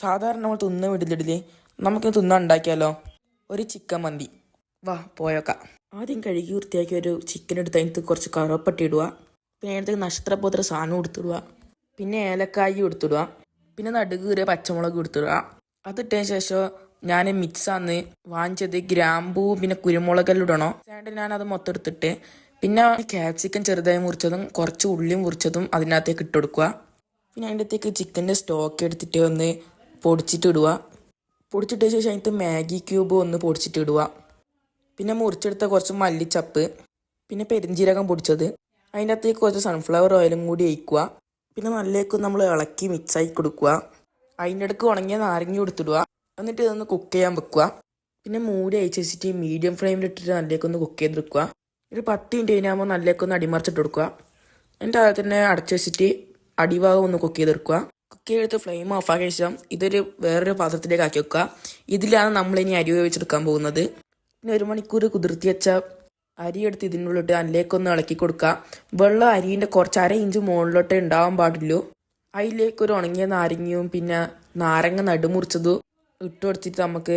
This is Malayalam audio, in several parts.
സാധാരണ നമ്മൾ തിന്ന വീട്ടിലിടില്ലേ നമുക്ക് തിന്നാൻ ഉണ്ടാക്കിയാലോ? ഒരു ചിക്കൻ മന്തി. വാ പോയോക്കാം. ആദ്യം കഴുകി വൃത്തിയാക്കി ഒരു ചിക്കൻ എടുത്ത് അതിനകത്ത് കുറച്ച് കറുവപ്പട്ടി ഇടുക. പിന്നെ അതിനകത്ത് നക്ഷത്രപോത്ര സാധനം എടുത്തിടുക പിന്നെ ഏലക്കായി എടുത്തിടുക പിന്നെ നടുക്ക് കീറിയ പച്ചമുളക് എടുത്തിടുക അതിട്ടതിന് ശേഷം ഞാൻ മിക്സാന്ന് വാങ്ങിച്ചത് ഗ്രാമ്പൂ പിന്നെ കുരുമുളകെല്ലാം ഇടണോ. ചേട്ടൻ ഞാൻ അത് മൊത്തം എടുത്തിട്ട് പിന്നെ ക്യാപ്സിക്കൻ ചെറുതായി മുറിച്ചതും കുറച്ച് ഉള്ളി മുറിച്ചതും അതിനകത്തേക്ക് ഇട്ട് കൊടുക്കുക. പിന്നെ അതിന്റെ അകത്തേക്ക് ചിക്കന്റെ സ്റ്റോക്ക് എടുത്തിട്ട് ഒന്ന് പൊടിച്ചിട്ട് ഇടുക പൊടിച്ചിട്ട ശേഷം അതിനകത്ത് മാഗി ക്യൂബ് ഒന്ന് പൊടിച്ചിട്ടിടുക. പിന്നെ മുറിച്ചെടുത്ത കുറച്ച് മല്ലിച്ചപ്പ് പിന്നെ പെരിഞ്ജീരകം പൊടിച്ചത്. അതിന്റെ അകത്തേക്ക് കുറച്ച് സൺഫ്ലവർ ഓയിലും കൂടി ഒഴിക്കുക. പിന്നെ നല്ലേക്ക് നമ്മൾ ഇളക്കി മിക്സായി കൊടുക്കുക. അതിന്റെ ഇടയ്ക്ക് ഉണങ്ങിയ നാരങ്ങ കൊടുത്തിടുക എന്നിട്ട് ഇതൊന്ന് കുക്ക് ചെയ്യാൻ വെക്കുക. പിന്നെ മൂടി അയച്ച് വെച്ചിട്ട് മീഡിയം ഫ്ലെയിമിൽ ഇട്ടിട്ട് നല്ലേക്കൊന്ന് കുക്ക് ചെയ്തെടുക്കുക. ഒരു പത്ത് മിനിറ്റ് കഴിഞ്ഞാകുമ്പോൾ നല്ലേക്കൊന്ന് അടിമറിച്ചിട്ട് കൊടുക്കുക. എന്നിട്ട് അതിൽ തന്നെ അടച്ചു വെച്ചിട്ട് അടിഭാഗം ഒന്ന് കുക്ക് ചെയ്തെടുക്കുക. കുക്ക് എടുത്ത് ഫ്ലെയിം ഓഫ് ആക്കിയ ശേഷം ഇതൊരു വേറൊരു പാത്രത്തിലേക്ക് ആക്കി വെക്കുക. ഇതിലാണ് നമ്മൾ ഇനി അരി വേവിച്ചെടുക്കാൻ പോകുന്നത്. പിന്നെ ഒരു മണിക്കൂർ കുതിർത്തി വെച്ച അരി എടുത്ത് ഇതിനുള്ളിട്ട് അതിലേക്കൊന്ന് ഇളക്കി കൊടുക്കുക. വെള്ളം അരിന്റെ കുറച്ച് അര ഇഞ്ച് മുകളിലോട്ടേ ഉണ്ടാവാൻ പാടുള്ളൂ അതിലേക്ക് ഒരു ഉണങ്ങിയ നാരങ്ങയും പിന്നെ നാരങ്ങ നടുമുറിച്ചതും ഇട്ട് കൊടുത്തിട്ട് നമുക്ക്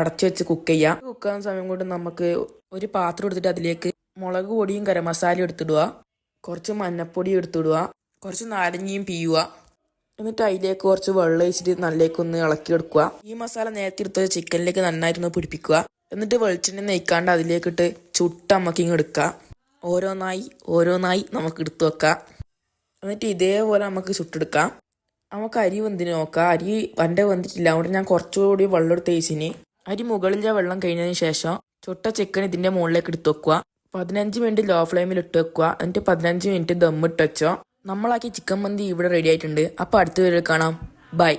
അടച്ചു വെച്ച് കുക്ക് ചെയ്യാം. കുക്ക് ചെയ്യുന്ന സമയം കൊണ്ട് നമുക്ക് ഒരു പാത്രം എടുത്തിട്ട് അതിലേക്ക് മുളക് പൊടിയും ഗരം മസാലയും എടുത്തിടുക. കുറച്ച് മഞ്ഞപ്പൊടിയും എടുത്തിടുക. കുറച്ച് നാരങ്ങയും പീയുക. എന്നിട്ട് അതിലേക്ക് കുറച്ച് വെള്ളം ഒഴിച്ചിട്ട് നല്ലേക്കൊന്ന് ഇളക്കിയെടുക്കുക ഈ മസാല നേരത്തെ എടുത്ത ചിക്കനിലേക്ക് നന്നായിരുന്നു പിടിപ്പിക്കുക. എന്നിട്ട് വെളിച്ചെണ്ണ നെയ്ക്കാണ്ട് അതിലേക്കിട്ട് ചുട്ട അമ്മക്കിങ് എടുക്കുക. ഓരോന്നായി ഓരോന്നായി നമുക്ക് എടുത്തു വെക്കാം. എന്നിട്ട് ഇതേപോലെ നമുക്ക് ചുട്ടെടുക്കാം. നമുക്ക് അരി വെന്തിന് നോക്കാം. അരി വണ്ടേ വന്നിട്ടില്ല അതുകൊണ്ട് ഞാൻ കുറച്ചുകൂടി വെള്ളം എടുത്ത് തേച്ചിന്. അരി മുകളിലെ വെള്ളം കഴിഞ്ഞതിന് ശേഷം ചുട്ട ചിക്കൻ ഇതിന്റെ മുകളിലേക്ക് എടുത്ത് വെക്കുക. പതിനഞ്ച് മിനിറ്റ് ലോ ഫ്ലെയിമിൽ ഇട്ട് വെക്കുക. എന്നിട്ട് പതിനഞ്ച് മിനിറ്റ് ദമ്മിട്ട് വെച്ചോ. നമ്മളാക്കിയ ചിക്കൻ മന്തി ഇവിടെ റെഡി ആയിട്ടുണ്ട്. അപ്പോൾ അടുത്ത വീഡിയോയിൽ കാണാം. ബൈ